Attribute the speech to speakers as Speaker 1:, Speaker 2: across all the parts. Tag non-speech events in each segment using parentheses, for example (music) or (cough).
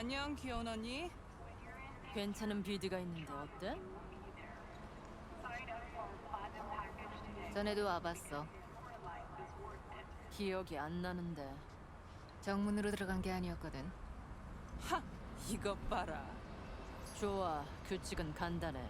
Speaker 1: 안녕 귀여운 언니.
Speaker 2: 괜찮은 비디가 있는데 어때? 전에도 와봤어. 기억이 안 나는데 정문으로 들어간 게 아니었거든.
Speaker 1: 하 이것 봐라.
Speaker 2: 좋아, 규칙은 간단해.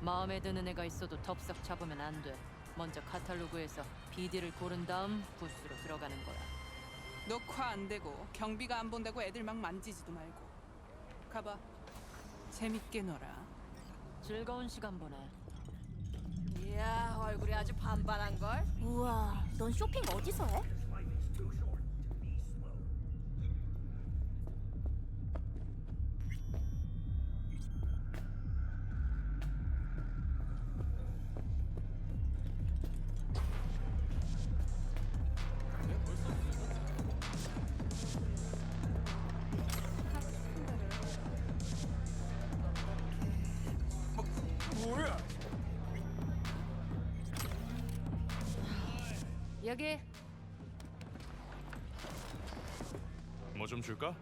Speaker 2: 마음에 드는 애가 있어도 덥석 잡으면 안 돼. 먼저 카탈로그에서 비디를 고른 다음 부스로 들어가는 거야.
Speaker 1: 녹화 안 되고 경비가 안 본다고 애들 막 만지지도 말고. 가봐. 재밌게 놀아.
Speaker 2: 즐거운 시간 보내.
Speaker 3: 이야 얼굴이 아주 반반한 걸.
Speaker 4: 우와, 넌 쇼핑 어디서 해?
Speaker 2: 여기
Speaker 5: 뭐 좀 줄까?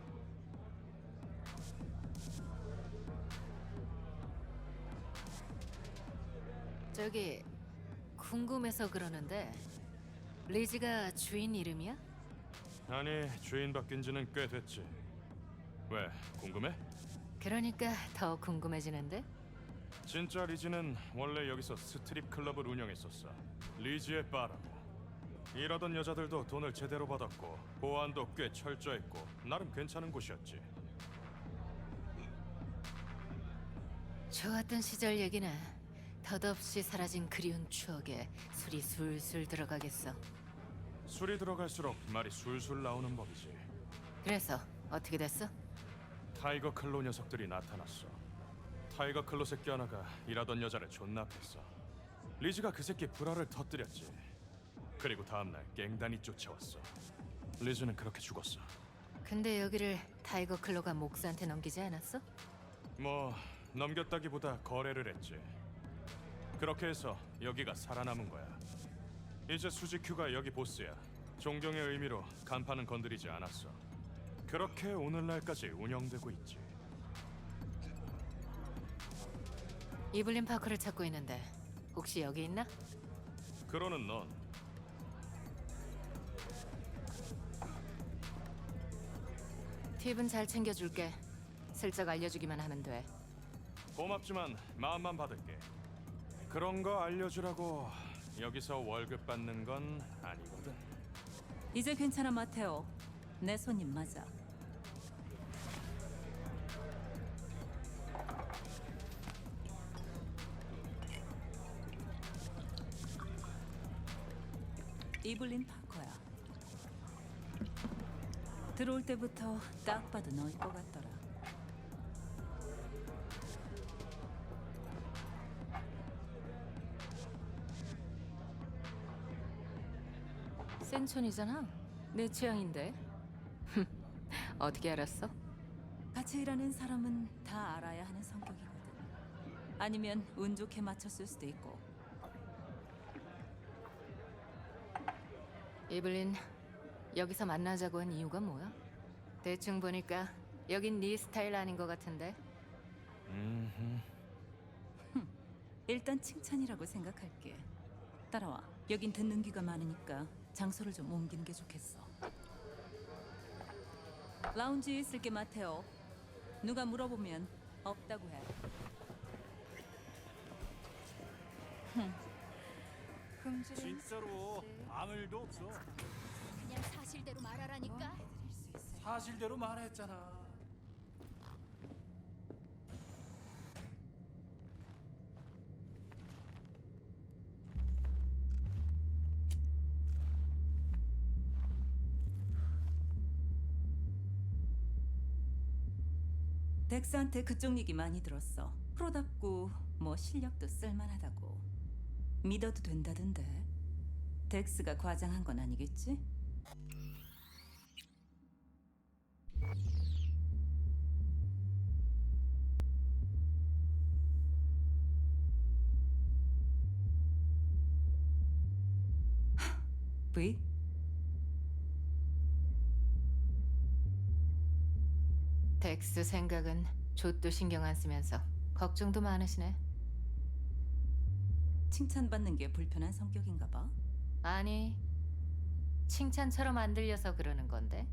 Speaker 2: 저기 궁금해서 그러는데 리즈가 주인 이름이야?
Speaker 5: 아니 주인 바뀐 지는 꽤 됐지. 왜 궁금해?
Speaker 2: 그러니까 더 궁금해지는데?
Speaker 5: 진짜 리지는 원래 여기서 스트립 클럽을 운영했었어. 리지의 바라고. 일하던 여자들도 돈을 제대로 받았고 보안도 꽤 철저했고 나름 괜찮은 곳이었지.
Speaker 2: 좋았던 시절 얘기네. 덧없이 사라진 그리운 추억에 술이 술술 들어가겠어.
Speaker 5: 술이 들어갈수록 말이 술술 나오는 법이지.
Speaker 2: 그래서 어떻게 됐어?
Speaker 5: 타이거 클로 녀석들이 나타났어. 타이거 클로 새끼 하나가 일하던 여자를 존나 팼어. 리즈가 그 새끼 불화를 터뜨렸지. 그리고 다음날 갱단이 쫓아왔어. 리즈는 그렇게 죽었어.
Speaker 2: 근데 여기를 타이거 클로가 목사한테 넘기지 않았어?
Speaker 5: 뭐 넘겼다기보다 거래를 했지. 그렇게 해서 여기가 살아남은 거야. 이제 수지큐가 여기 보스야. 존경의 의미로 간판은 건드리지 않았어. 그렇게 오늘날까지 운영되고 있지.
Speaker 2: 이블린 파커를 찾고 있는데 혹시 여기 있나?
Speaker 5: 그러는 넌
Speaker 2: 팁은 잘 챙겨줄게. 슬쩍 알려주기만 하면 돼.
Speaker 5: 고맙지만 마음만 받을게. 그런 거 알려주라고 여기서 월급 받는 건 아니거든.
Speaker 6: 이제 괜찮아 마테오. 내 손님 맞아. 이블린 파커야. 들어올 때부터 딱 봐도 너일 것 같더라.
Speaker 2: 센촌이잖아. 내 취향인데. (laughs) 어떻게 알았어?
Speaker 6: 같이 일하는 사람은 다 알아야 하는 성격이거든. 아니면 운 좋게 맞췄을 수도 있고.
Speaker 2: 이블린, 여기서 만나자고 한 이유가 뭐야? 대충 보니까 여긴 네 스타일 아닌 것 같은데.
Speaker 6: 일단 칭찬이라고 생각할게. 따라와. 여긴 듣는 귀가 많으니까 장소를 좀 옮기는 게 좋겠어. 라운지에 있을 게 마테오. 누가 물어보면 없다고 해.
Speaker 7: 진짜로 아무 일도 없어.
Speaker 4: 그냥 사실대로 말하라니까.
Speaker 7: 사실대로 말했잖아.
Speaker 6: 덱스한테 그쪽 얘기 많이 들었어. 프로답고 뭐 실력도 쓸만하다고. 믿어도 된다던데. 덱스가 과장한 건 아니겠지? V?
Speaker 2: 덱스 생각은 좆도 신경 안 쓰면서 걱정도 많으시네.
Speaker 6: 칭찬받는 게 불편한 성격인가 봐.
Speaker 2: 아니, 칭찬처럼 안 들려서 그러는 건데.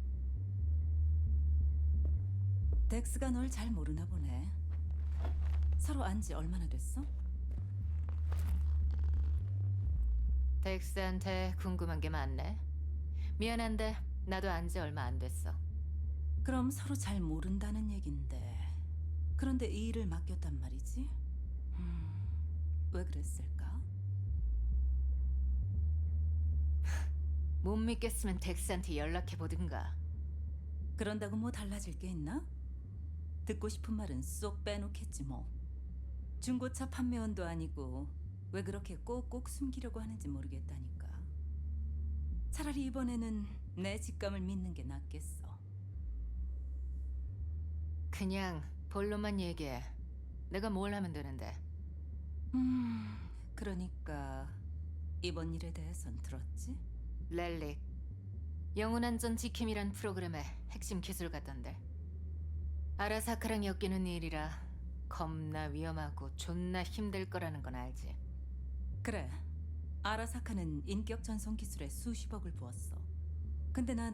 Speaker 6: 덱스가 널 잘 모르나 보네. 서로 안 지 얼마나 됐어?
Speaker 2: 덱스한테 궁금한 게 많네. 미안한데 나도 안 지 얼마 안 됐어.
Speaker 6: 그럼 서로 잘 모른다는 얘긴데. 그런데 이 일을 맡겼단 말이지? 음, 왜 그랬을까? (laughs)
Speaker 2: 못 믿겠으면 덱스한테 연락해 보든가.
Speaker 6: 그런다고 뭐 달라질 게 있나? 듣고 싶은 말은 쏙 빼놓겠지 뭐. 중고차 판매원도 아니고 왜 그렇게 꼭꼭 숨기려고 하는지 모르겠다니까. 차라리 이번에는 내 직감을 믿는 게 낫겠어.
Speaker 2: 그냥 본론만 얘기해. 내가 뭘 하면 되는데.
Speaker 6: 음, 그러니까 이번 일에 대해선 들었지?
Speaker 2: 렐릭. 영혼안전 지킴이란 프로그램의 핵심 기술 같던데. 아라사카랑 엮이는 일이라 겁나 위험하고 존나 힘들 거라는 건 알지.
Speaker 6: 그래. 아라사카는 인격 전송 기술에 수십억을 부었어. 근데 난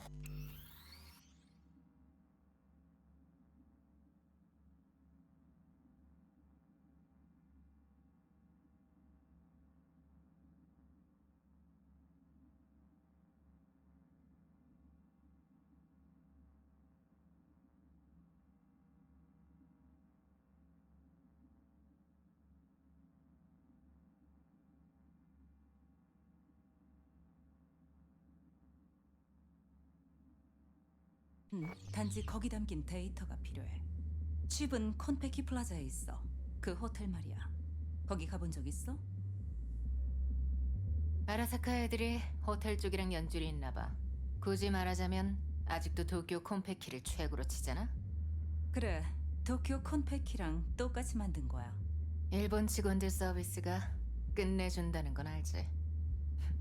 Speaker 6: 음, 단지 거기 담긴 데이터가 필요해. 칩은 콘페키 플라자에 있어. 그 호텔 말이야. 거기 가본 적 있어?
Speaker 2: 아라사카 애들이 호텔 쪽이랑 연줄이 있나 봐. 굳이 말하자면 아직도 도쿄 콤페키를 최고로 치잖아.
Speaker 6: 그래. 도쿄 콘페키랑 똑같이 만든 거야.
Speaker 2: 일본 직원들 서비스가 끝내준다는 건 알지.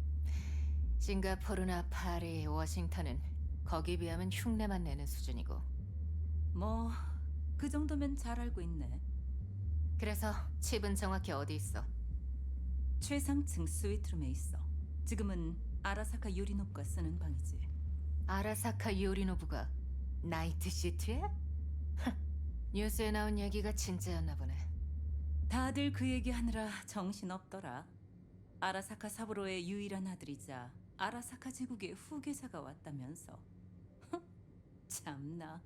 Speaker 2: (laughs) 싱가포르나 파리, 워싱턴은 거기 비하면 흉내만 내는 수준이고.
Speaker 6: 뭐 그 정도면 잘 알고 있네.
Speaker 2: 그래서 칩은 정확히 어디 있어?
Speaker 6: 최상층 스위트룸에 있어. 지금은 아라사카 유리노프가 쓰는 방이지.
Speaker 2: 아라사카 요리노부가 나이트 시티에? 뉴스에 나온 얘기가 진짜였나 보네.
Speaker 6: 다들 그 얘기 하느라 정신 없더라. 아라사카 사부로의 유일한 아들이자 아라사카 제국의 후계자가 왔다면서. 참나.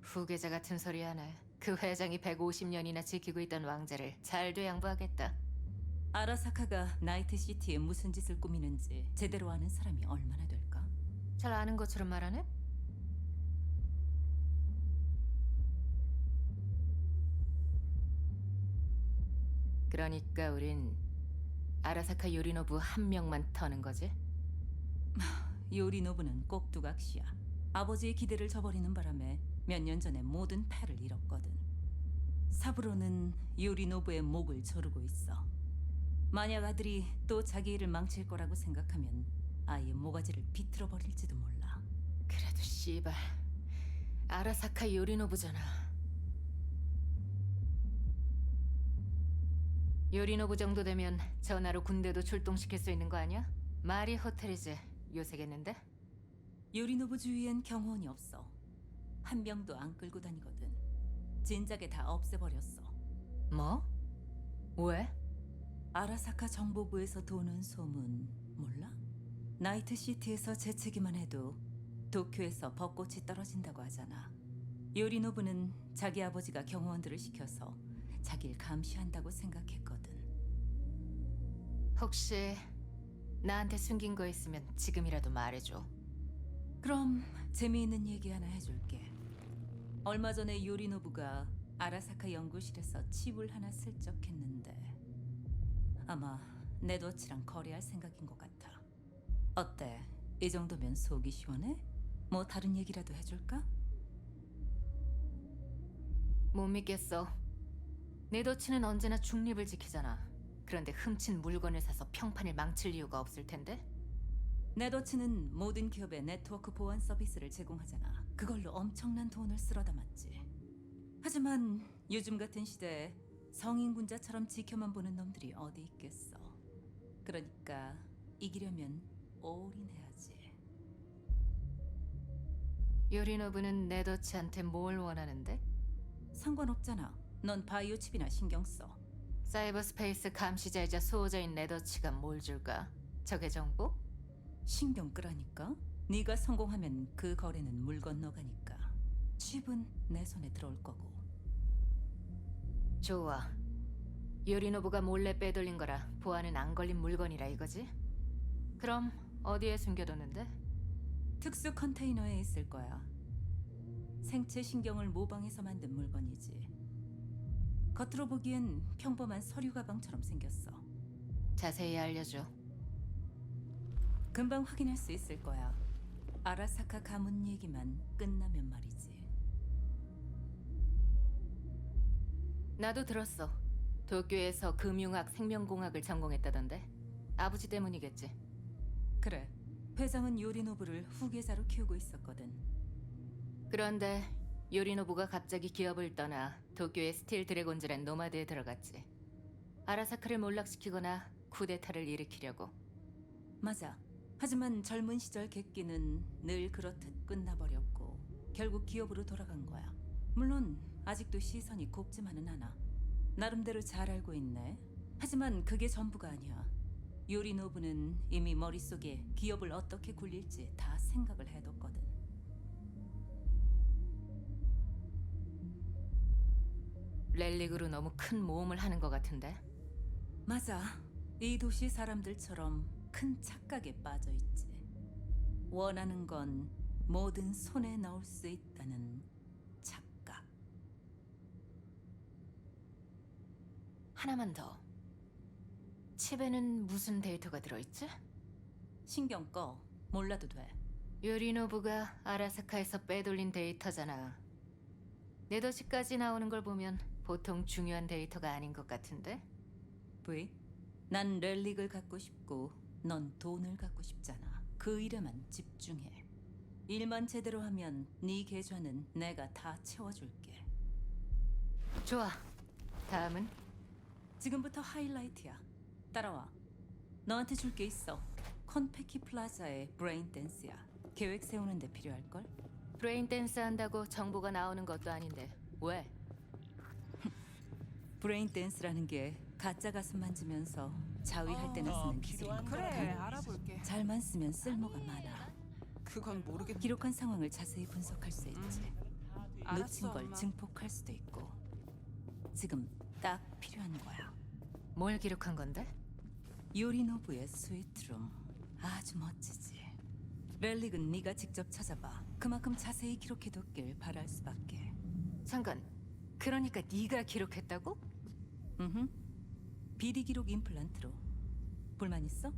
Speaker 2: 후계자 같은 소리 하네. 그 회장이 150년이나 지키고 있던 왕자를 잘도 양보하겠다.
Speaker 6: 아라사카가 나이트 시티에 무슨 짓을 꾸미는지 제대로 아는 사람이 얼마나 될까?
Speaker 2: 잘 아는 것처럼 말하네? 그러니까 우린 아라사카 요리노부 한 명만 터는 거지? (sighs)
Speaker 6: 요리노부는 꼭두각시야. 아버지의 기대를 저버리는 바람에 몇 년 전에 모든 패를 잃었거든. 사부로는 요리노부의 목을 조르고 있어. 만약 아들이 또 자기 일을 망칠 거라고 생각하면 아예 모가지를 비틀어 버릴지도 몰라.
Speaker 2: 그래도 씨발 아라사카 요리노부잖아. 요리노부 정도 되면 전화로 군대도 출동시킬 수 있는 거 아니야? 마리 호텔이지 요새겠는데?
Speaker 6: 요리노부 주위엔 경호원이 없어. 한 명도 안 끌고 다니거든. 진작에 다 없애버렸어.
Speaker 2: 뭐? 왜?
Speaker 6: 아라사카 정보부에서 도는 소문 몰라? 나이트 시티에서 재채기만 해도 도쿄에서 벚꽃이 떨어진다고 하잖아. 요리노부는 자기 아버지가 경호원들을 시켜서 자길 감시한다고 생각했거든.
Speaker 2: 혹시 나한테 숨긴 거 있으면 지금이라도 말해줘.
Speaker 6: 그럼 재미있는 얘기 하나 해줄게. 얼마 전에 요리노부가 아라사카 연구실에서 칩을 하나 슬쩍 했는데 아마 네드워치랑 거래할 생각인 것 같아. 어때? 이 정도면 속이 시원해? 뭐 다른 얘기라도 해줄까?
Speaker 2: 못 믿겠어. 네더치는 언제나 중립을 지키잖아. 그런데 훔친 물건을 사서 평판을 망칠 이유가 없을 텐데?
Speaker 6: 네더치는 모든 기업에 네트워크 보안 서비스를 제공하잖아. 그걸로 엄청난 돈을 쓸어 담았지. 하지만 요즘 같은 시대에 성인군자처럼 지켜만 보는 놈들이 어디 있겠어. 그러니까 이기려면 올인해야지.
Speaker 2: 요리노부는 네더치한테 뭘 원하는데?
Speaker 6: 상관없잖아. 넌 바이오 칩이나 신경 써.
Speaker 2: 사이버 스페이스 감시자이자 수호자인 네더치가 뭘 줄까? 적의 정보?
Speaker 6: 신경 끄라니까. 네가 성공하면 그 거래는 물 건너가니까. 칩은 내 손에 들어올 거고.
Speaker 2: 좋아. 요리노부가 몰래 빼돌린 거라 보안은 안 걸린 물건이라 이거지? 그럼 어디에 숨겨뒀는데?
Speaker 6: 특수 컨테이너에 있을 거야. 생체 신경을 모방해서 만든 물건이지. 겉으로 보기엔 평범한 서류 가방처럼 생겼어.
Speaker 2: 자세히 알려줘.
Speaker 6: 금방 확인할 수 있을 거야. 아라사카 가문 얘기만 끝나면 말이지.
Speaker 2: 나도 들었어. 도쿄에서 금융학 생명공학을 전공했다던데. 아버지 때문이겠지.
Speaker 6: 그래. 회장은 요리노부를 후계자로 키우고 있었거든.
Speaker 2: 그런데 요리노부가 갑자기 기업을 떠나 도쿄의 스틸 드래곤즈란 노마드에 들어갔지. 아라사카를 몰락시키거나 쿠데타를 일으키려고.
Speaker 6: 맞아. 하지만 젊은 시절 객기는 늘 그렇듯 끝나버렸고 결국 기업으로 돌아간 거야. 물론 아직도 시선이 곱지만은 않아. 나름대로 잘 알고 있네. 하지만 그게 전부가 아니야. 요리노부는 이미 머릿속에 기업을 어떻게 굴릴지 다 생각을 해뒀거
Speaker 2: 렐릭으로 너무 큰 모험을 하는 것 같은데.
Speaker 6: 맞아. 이 도시 사람들처럼 큰 착각에 빠져 있지. 원하는 건 뭐든 손에 넣을 수 있다는 착각.
Speaker 2: 하나만 더. 칩에는 무슨 데이터가 들어있지?
Speaker 6: 신경 꺼. 몰라도 돼.
Speaker 2: 요리노부가 아라사카에서 빼돌린 데이터잖아. 네더시까지 나오는 걸 보면 보통 중요한 데이터가 아닌 것 같은데?
Speaker 6: V. 난 렐릭을 갖고 싶고 넌 돈을 갖고 싶잖아. 그 일에만 집중해. 일만 제대로 하면 네 계좌는 내가 다 채워줄게.
Speaker 2: 좋아. 다음은?
Speaker 6: 지금부터 하이라이트야. 따라와. 너한테 줄 게 있어. 컨페키 플라자의 브레인 댄스야. 계획 세우는 데 필요할 걸?
Speaker 2: 브레인 댄스 한다고 정보가 나오는 것도 아닌데 왜?
Speaker 6: 브레인 댄스라는 게 가짜 가슴 만지면서 자위할 때나 쓰는 기술인
Speaker 1: 그래. 알아볼게.
Speaker 6: 잘만 쓰면 쓸모가 많아.
Speaker 1: 그건 모르겠.
Speaker 6: 기록한 상황을 자세히 분석할 수 있지. 놓친
Speaker 1: 알았어
Speaker 6: 걸
Speaker 1: 엄마.
Speaker 6: 증폭할 수도 있고. 지금 딱 필요한 거야.
Speaker 2: 뭘 기록한 건데?
Speaker 6: 요리노부의 스위트룸 아주 멋지지. 렐릭은 네가 직접 찾아봐. 그만큼 자세히 기록해뒀길 바랄 수밖에.
Speaker 2: 잠깐. 그러니까 네가 기록했다고?
Speaker 6: 음. 비리 기록 임플란트로. 불만 있어?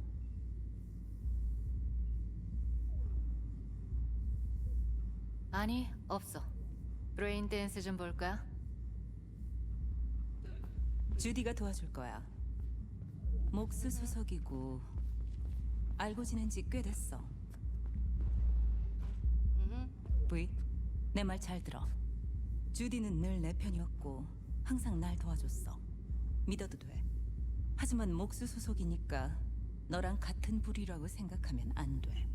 Speaker 2: 아니, 없어. 브레인 댄스 좀 볼까?
Speaker 6: 주디가 도와줄 거야. 목수 소속이고 알고 지낸 지 꽤 됐어. V, 내말 잘 들어. 주디는 늘 내 편이었고 항상 날 도와줬어. 믿어도 돼. 하지만 목수 소속이니까 너랑 같은 부류라고 생각하면 안 돼.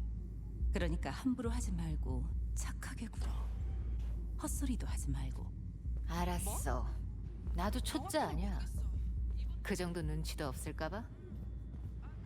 Speaker 6: 그러니까 함부로 하지 말고 착하게 굴어. 헛소리도 하지 말고.
Speaker 2: 알았어. 나도 초짜 아니야. 그 정도 눈치도 없을까봐?